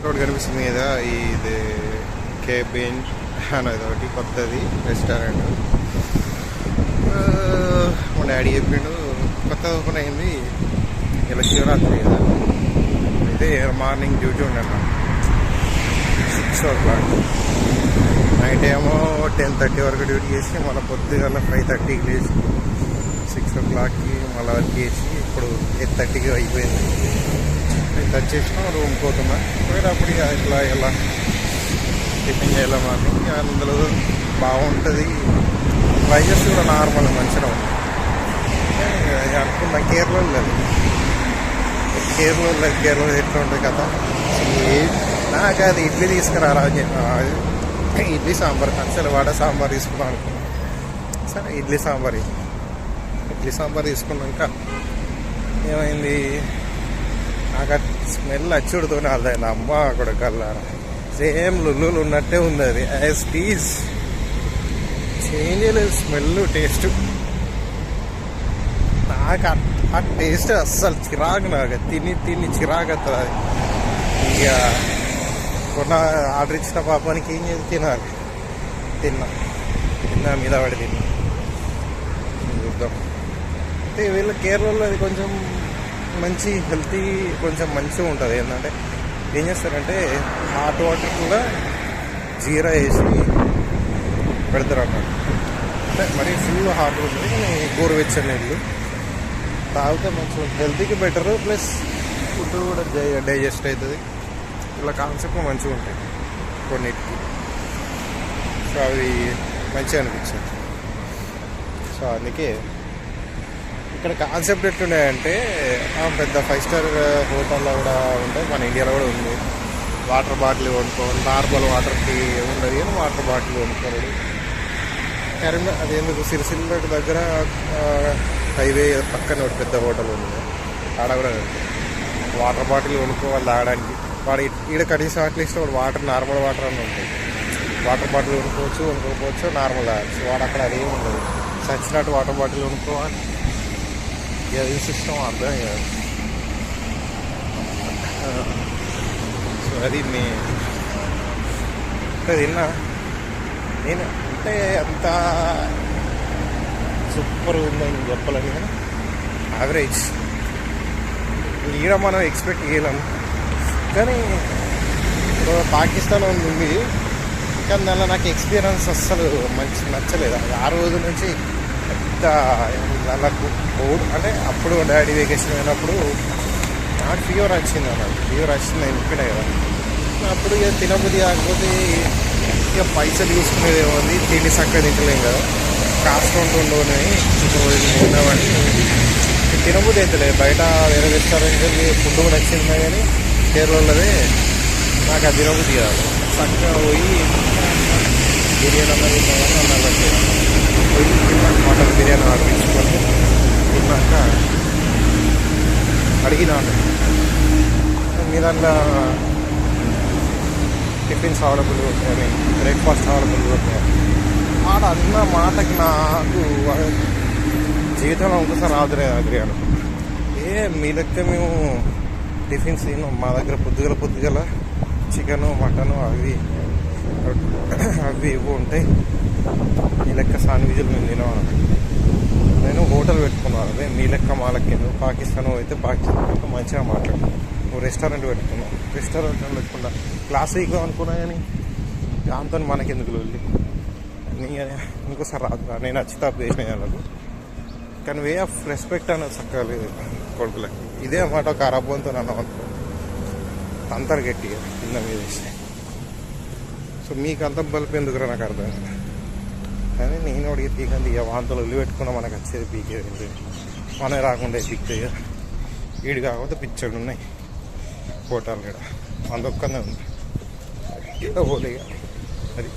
ఇంకోటి కనిపిస్తుంది కదా ఇది కేబిన్. అనేది ఒకటి కొత్తది రెస్టారెంట్. మా డాడీ చెప్పిండు కొత్త ఓపెన్ అయింది ఇలా శివరాత్రి కదా. అయితే మార్నింగ్ డ్యూటీ ఉండను సిక్స్ ఓ క్లాక్. నైట్ ఏమో టెన్ థర్టీ వరకు డ్యూటీ చేసి మళ్ళీ పొద్దుగల ఫైవ్ థర్టీకి లేచి సిక్స్ ఓ క్లాక్కి మళ్ళీ వర్క్ చేసి ఇప్పుడు ఎయిట్ థర్టీకి అయిపోయింది. టచ్ చేసిన రూమ్ పోతున్నా. పోయినప్పుడు ఇక ఇట్లా ఇలా టిఫిన్ చేయాలి మార్నింగ్ అందులో బాగుంటుంది. ప్రైజెస్ కూడా నార్మల్ మంచిగా ఉంది. అనుకున్న కేరళ లేదు. కేరళ కేరళ ఎట్లా ఉంటుంది కదా నాకు అది ఇడ్లీ తీసుకురారా అని చెప్పి, ఇడ్లీ సాంబార్ అసలు వడ సాంబార్ తీసుకున్నాం అనుకున్నాను సరే ఇడ్లీ సాంబార్ ఇడ్లీ సాంబార్ తీసుకున్నాక ఏమైంది? నాకు స్మెల్ అచ్చుడుతోనే అర్థమైంది. అమ్మ అక్కడ కల్లారా సేమ్ లుల్లులు ఉన్నట్టే ఉంది అది. యాజ్ టీజ్ చేంజ్ లేదు స్మెల్ టేస్ట్ నాకు ఆ- టేస్ట్ అస్సలు చిరాకు నాకు. తిని తిని చిరాకు వస్తుంది ఇక కొన్న ఆర్డర్ ఇచ్చిన పాపానికి ఏం చేసి తినాలి. తిన్నా. తిన్నా మీద పడి తిన్నా. చూద్దాం. అంటే వీళ్ళ కేరళలో అది కొంచెం మంచి హెల్తీ కొంచెం మంచిగా ఉంటుంది. ఏంటంటే ఏం చేస్తారంటే హాట్ వాటర్ కూడా జీరా వేసి పెడతారు అన్నమాట అంటే మరి ఫుల్ హాట్ ఉంటుంది కానీ గోరువెచ్చని నీళ్ళు తాగితే మంచిగా హెల్తీకి బెటర్ ప్లస్ ఫుడ్ కూడా డైజెస్ట్ అవుతుంది. ఇలా కాన్సెప్ట్ మంచిగా ఉంటాయి కొన్నిటికి. సో అవి మంచిగా అనిపించింది సో అందుకే ఇక్కడ కాన్సెప్ట్ ఎట్లున్నాయంటే పెద్ద ఫైవ్ స్టార్ హోటల్లో కూడా ఉంటాయి మన ఇండియాలో కూడా ఉంది. వాటర్ బాటిల్ కొనుక్కోవాలి నార్మల్ వాటర్కి ఉండదు కానీ వాటర్ బాటిల్ కొనుక్కోవాలి కరీంనగర్ అది ఎందుకు? సిరిసిల్ల దగ్గర హైవే పక్కన ఒకటి పెద్ద హోటల్ ఉంది. ఆడ కూడా వాటర్ బాటిల్ కొనుక్కోవాలి తాగడానికి వాడు ఈడ కనీసం అట్లీస్ట్ వాడు వాటర్ నార్మల్ వాటర్ అని ఉంటుంది. వాటర్ బాటిల్ కొనుక్కోవచ్చు కొనుక్కోవచ్చు నార్మల్ తాగచ్చు వాడు అక్కడ అదేం ఉండదు. సచ్చినట్టు వాటర్ బాటిల్ కొనుక్కోవాలి. ఇక ఈ సిస్టమ్ అర్థం కాదు సో అది మీ తిన్నా నేను అంటే అంత సూపర్ ఉందని చెప్పలేను కానీ యావరేజ్ ఈడ మనం ఎక్స్పెక్ట్ చేయలేం. కానీ ఇప్పుడు పాకిస్తాన్ ఉంది కానీ దానిలో నాకు ఎక్స్పీరియన్స్ అస్సలు మంచి నచ్చలేదు. అది ఆ రోజు నుంచి పెద్ద నాకు కోడ్ అంటే అప్పుడు డాడీ వెకేషన్ అయినప్పుడు నాకు ఫీవర్ వచ్చింది అన్నాడు ఫీవర్ వచ్చింది నేను చెప్పిన కదా. అప్పుడు ఇక తినబుద్ధి కాకపోతే ఇక పైసలు చూసుకునేది ఏముంది? తిండి చక్కగా తింటలేం కదా. కాస్ట్ ఉంటుండోని తినబడి తినబుద్ధి అయితే బయట వేరే రెస్టారెంట్ ఫుడ్ కూడా వచ్చింది కానీ కేరళలోదే నాకు అది తినబుద్ధి కాదు. చక్కగా పోయి బిర్యానీ అన్నది కావాలి అన్నట్టు పోయి తిన్నాక మటన్ బిర్యానీ ఆర్డర్ ఇచ్చుకొని తిన్నాక అడిగినాను మీ దాంట్లో టిఫిన్స్ అవైలబుల్ ఉంటాయి? బ్రేక్ఫాస్ట్ అవైలబుల్ ఉంటాయి? ఆడ అన్న మాటకి నాకు జీవితంలో ఒకసారి రాదులే అగ్రియాను ఏ మీ లెక్క మేము టిఫిన్స్ తిన్నాం. మా దగ్గర పొద్దుగల పొద్దుగల చికెను మటను అవి అవి ఇవి ఉంటాయి. మీ లెక్క సాన్విజులు మేము తినవాలి నేను హోటల్ పెట్టుకున్నాను అదే మీ లెక్క మా లెక్క పాకిస్తాన్ అయితే పాకిస్తాన్ మంచిగా మాట్లాడు. నువ్వు రెస్టారెంట్ పెట్టుకున్నావు రెస్టారెంట్ పెట్టుకున్నా క్లాస్ అనుకున్నా కానీ దాంతో మనకెందుకు వెళ్ళి ఇంకోసారి రాదు నేను వచ్చి తప్పు చేసిన వాళ్ళకు కానీ వే ఆఫ్ రెస్పెక్ట్ అనేది చక్కగా లేదు. కొడుకులకి. ఇదే మాట ఒక అరబ్బంతో నన్ను అనుకో. అంతరు గట్టిగా కింద మీద వేసి సో మీకు అంత బల్పు ఎందుకురా నాకు అర్థం కానీ నేను అడిగి తీకండి ఇక వాంతలు వదిలి పెట్టుకున్నా మనకు వచ్చేది పీకేది ఏంటి? మన రాకుండా పీక్తాయి ఇక. వీడు కాకపోతే పిచ్చడు ఉన్నాయి. ఫోటోలు కూడా. అందొక్కనే ఉంది. పోలే ఇక. అది